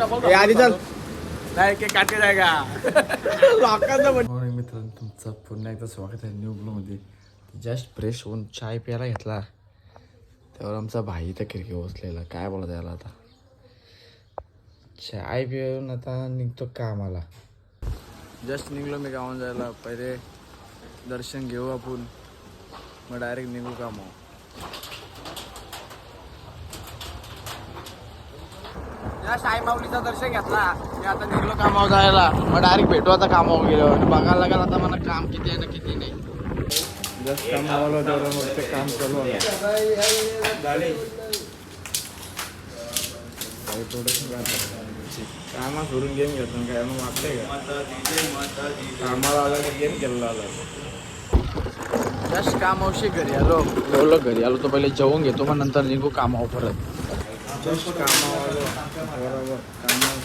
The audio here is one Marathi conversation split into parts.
आधी चल. नाही केक काटे जायगा लोकांना मित्रांनो तुमचं पुन्हा एकदा स्वागत आहे न्यू ब्लॉगमध्ये जस्ट फ्रेश होऊन चाय प्यायला घेतला. त्यावर आमचा भाई तर खिडकी बसलेला काय बोला त्याला आता? चाय पिऊन आता निघतो कामाला. जस्ट निघलो मी गावात जायला. पहिले दर्शन घेऊ आपण. मग डायरेक्ट निघू कामावर. या साई माऊलीचं दर्शन घेतला. मी आता निघलो कामावर जायला. मग डायरेक्ट भेटू आता कामावर गेलो. आणि बघायला लागेल आता मला काम किती आहे ना किती नाही. जस्ट कामावलं तेवढं मग ते काम चालू होतं थोडंसं कामा सोडून गेम घेतो काय मग वाटतंय का? कामाला आला की गेम खेळला आला. जस्ट कामावशी घरी आलो. बोललो घरी आलो तो पहिले जेवून घेतो मग नंतर निघू कामावर परत. जस्ट कामावर बरोबर. कामावर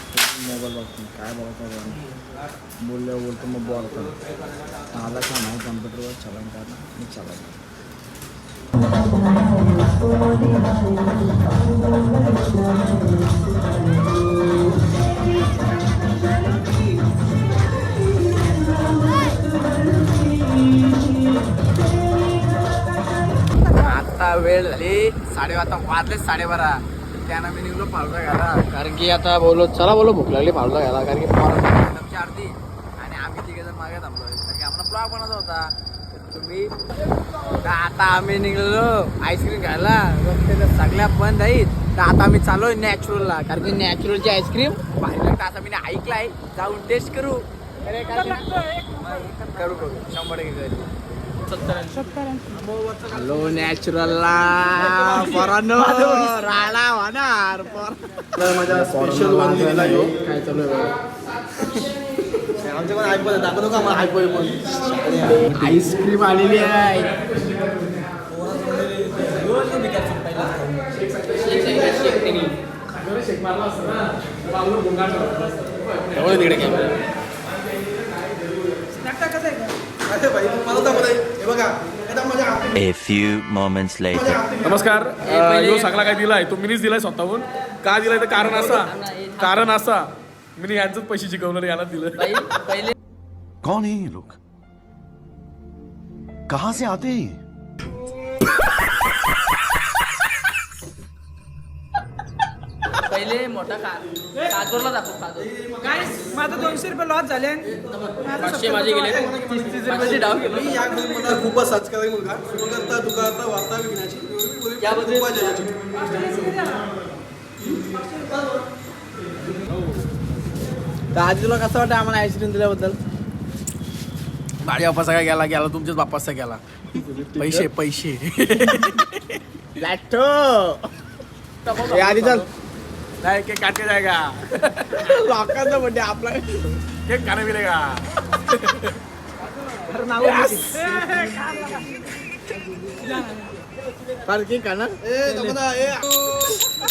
मोबाईल बघतो. काय बोलतो बोलल्यावर बोलतो मग बोलतो आला का नाही कम्प्युटरवर चलन का मी आता वेळ झाली. साडेबारा आता वाजले साडेबारा. त्यानं मी निघलो पावसा घ्यायला कारण की आता बोललो चला बोलो भूक लागली पावसा घ्यायला कारण की अर्धी आणि आम्ही तिघे जण मागे थांबलो. कारण की आम्हाला ब्लॉग बनवायचा होता. तर तुम्ही तर आता आम्ही निघलेलो. आईस्क्रीम तर सगळ्या बंद आहेत. तर आता आम्ही चालू नॅचरलला कारण की नॅचरलची आईस्क्रीम भारी लागतं असं मी ऐकलं आहे जाऊन टेस्ट करू. करू करू शंभर. हॅलो नॅचरलला पोरांनो राडा होणार स्पेशल वन काय चालू आहे आमच्या पण आयफोन दाखवतो का मला आयफोन पण आईस्क्रीम आलेली आहे. एवढं तिकडे camera A few moments later. नमस्कार अं, सगळा काय दिलाय? तो मिनीच दिलाय स्वतःहून. का दिलाय? तर कारण असा. कारण असा. मी यांचंच पैसे शिकवलं याला दिलं. कौन है ये लोग? कहां से आते हैं ये? पहिले मोठा का काजूरला दाखव काजूर. काय माझं दोनशे रुपये लॉस झाले. पाचशे माझे गेले. तीस तीस रुपयाचे डाव. गेलो मला खूपच साचकाराही मुलगा. सुखकर्ता वार्ता विघ्नाची याबद्दल-. तर आज तुला कसं वाटतं आम्हाला आईस्क्रीम दिल्याबद्दल? माझ्या बाप्पाचा काय गेला गेला तुमच्याच बाप्पाचा गेला पैसे पैसे. आधी चल. नहीं केक काट के जाएगा। लॉकर तो आप लोग केक खाने मिलेगा। पर केक खाना? ए तुम्हारा ए।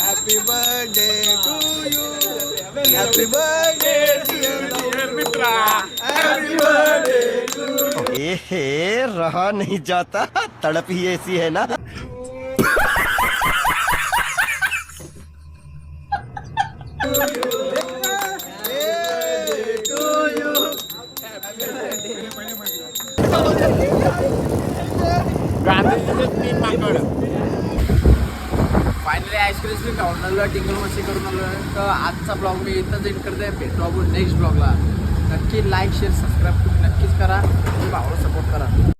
Happy birthday to you happy birthday to you dear मित्रा। हैप्पी बर्थडे टू यू ए रहा नहीं जाता। तड़प ही ऐसी है ना। फायनली आईस्क्रीम मी खाऊन आलो टिंगल मस्ती करून आलो. तर आजचा ब्लॉग मी इथंच एंड करते भेटू आपण नेक्स्ट ब्लॉगला नक्की लाईक शेअर सबस्क्राईब करा.